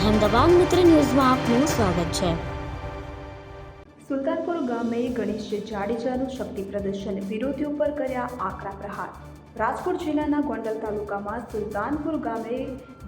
અહેમદાબાદ મિત્ર ન્યૂઝમાં આપનું સ્વાગત છે. સુલતાનપુર ગામે ગણેશ જાડેજાનું શક્તિ પ્રદર્શન વિરોધીઓ પર કર્યા આકરા પ્રહાર. રાજકોટ જિલ્લાના ગોંડલ તાલુકામાં સુલતાનપુર ગામે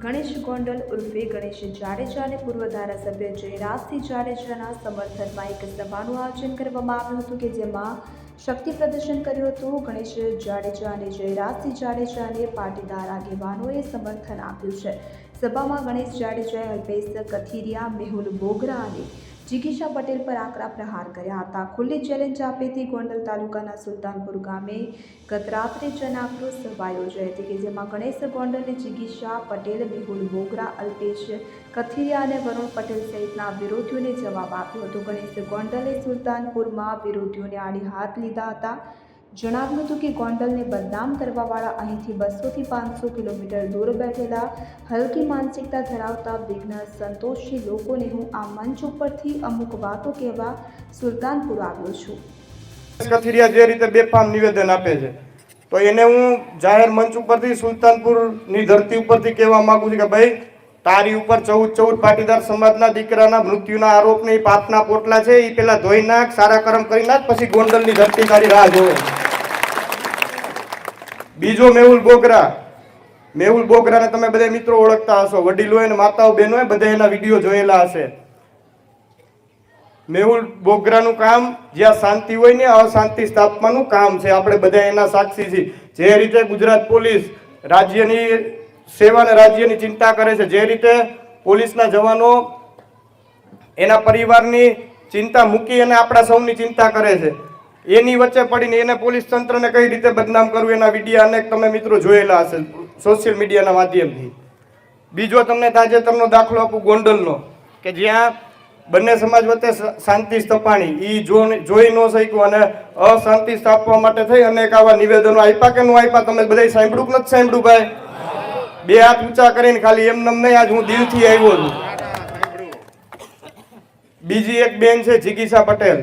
ગણેશ ગોંડલ ઉર્ફે ગણેશ જાડેજા અને પૂર્વ ધારાસભ્ય જયરાજસિંહ જાડેજાના સમર્થનમાં એક સભાનું આયોજન કરવામાં આવ્યું હતું કે જેમાં શક્તિ પ્રદર્શન કર્યું હતું. ગણેશ જાડેજા અને જયરાજસિંહ જાડેજાને પાટીદાર આગેવાનોએ સમર્થન આપ્યું છે. સભામાં ગણેશ જાડેજાએ અલ્પેશ કથિરિયા, મેહુલ બોગરા અને જિગીશા પટેલ પર આકરા પ્રહાર કર્યા હતા. ખુલ્લી ચેલેન્જ આપેથી ગોંડલ તાલુકાના સુલતાનપુર ગામે ગત રાત્રે જનાક્રોશ સભા યોજાઈ હતી કે જેમાં ગણેશ ગોંડલ જિગીશા, પટેલ મેહુલ બોગરા, અલ્પેશ, કથિરિયા અને વરુણ પટેલ સહિતના વિરોધીઓને જવાબ આપ્યો હતો. ગણેશ ગોંડલે સુલતાનપુરમાં વિરોધીઓને આડી હાથ લીધા હતા. જણાવ્યું હતું કે ગોંડલને બદનામ કરવાવાળા અહીંથી બસોથી પાંચસો કિલોમીટર દૂર બેઠેલા હલકી માનસિકતા ધરાવતા વિઘ્ન સંતોષી લોકોને હું આ મંચ ઉપરથી અમુક વાતો કહેવા સુલતાનપુર આવ્યો છું. કથિરિયા જે રીતે બેફામ નિવેદન આપે છે, તો એને હું જાહેર મંચ ઉપરથી સુલતાનપુરની ધરતી ઉપરથી કહેવા માગું છું કે ભાઈ, તારી ઉપર ચૌદ ચૌદ પાટીદાર સમાજના દીકરાના મૃત્યુના આરોપ ને પાપના પોટલા છે એ પેલા ધોઈ નાખ, સારા કરમ કરી નાખ, પછી ગોંડલની ધરતી તારી રાહ જોવે. બીજો મેહુલ બોગરા. મેહુલ બોગરાને તમે બધા મિત્રો ઓળખતા હશો. વડીલો અને માતાઓ બહેનો બધા એના વીડિયો જોયેલા હશે. મેહુલ બોગરાનું કામ જ્યાં શાંતિ હોય ને અશાંતિ સ્થાપવાનું કામ છે. આપણે બધા એના સાક્ષી છીએ. જે રીતે ગુજરાત પોલીસ રાજ્યની સેવા અને રાજ્યની ચિંતા કરે છે, જે રીતે પોલીસના જવાનો એના પરિવારની ચિંતા મૂકી અને આપણા સૌની ચિંતા કરે છે. એની વચ્ચે પડીને એને પોલીસ તંત્રને કઈ રીતે બદનામ કરવું એના વિડીયા અનેક તમે મિત્રો જોયેલા હશે સોશિયલ મીડિયાના માધ્યમથી. બીજો તમને તાજેતરનો દાખલો આપું ગોંડલનો, કે જ્યાં બંને સમાજ વચ્ચે શાંતિ સ્થપાણી એ જોઈ ન શક્યું અને અશાંતિ સ્થાપવા માટે થઈ અનેક આવા નિવેદનો આપ્યા કે ન આપ્યા તમે બધા સાંભળ્યું નથી સાંભળ્યું ભાઈ? બે હાથ ઊંચા કરીને ખાલી એમ નહીં, આજ હું દિલથી આવ્યો છું. બીજી એક બેન છે જિગીસા પટેલ.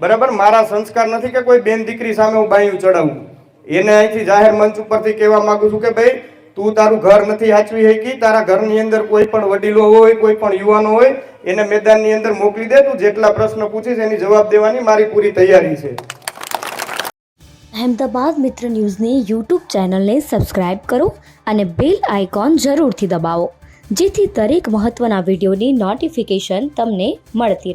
બરાબર? મારા સંસ્કાર નથી કે કોઈ બેન દીકરી સામે હું બાયું ચડાવું. એને અહીંથી જાહેર મંચ ઉપરથી કહેવા માંગુ છું કે ભાઈ, તું તારું ઘર નથી હાચવી શકી, તારા ઘરની અંદર કોઈ પણ વડીલો હોય, કોઈ પણ યુવાનો હોય, એને મેદાનની અંદર મોકલી દે, તું જેટલા પ્રશ્ન પૂછીશ એની જવાબ દેવાની મારી પૂરી તૈયારી છે. અહેમદાબાદ મિત્ર ન્યૂઝની યુટ્યુબ ચેનલને સબસ્ક્રાઇબ કરો અને બેલ આઇકોન જરૂરથી દબાવો, જેથી દરેક મહત્ત્વના વિડીયોની નોટિફિકેશન તમને મળતી રહે.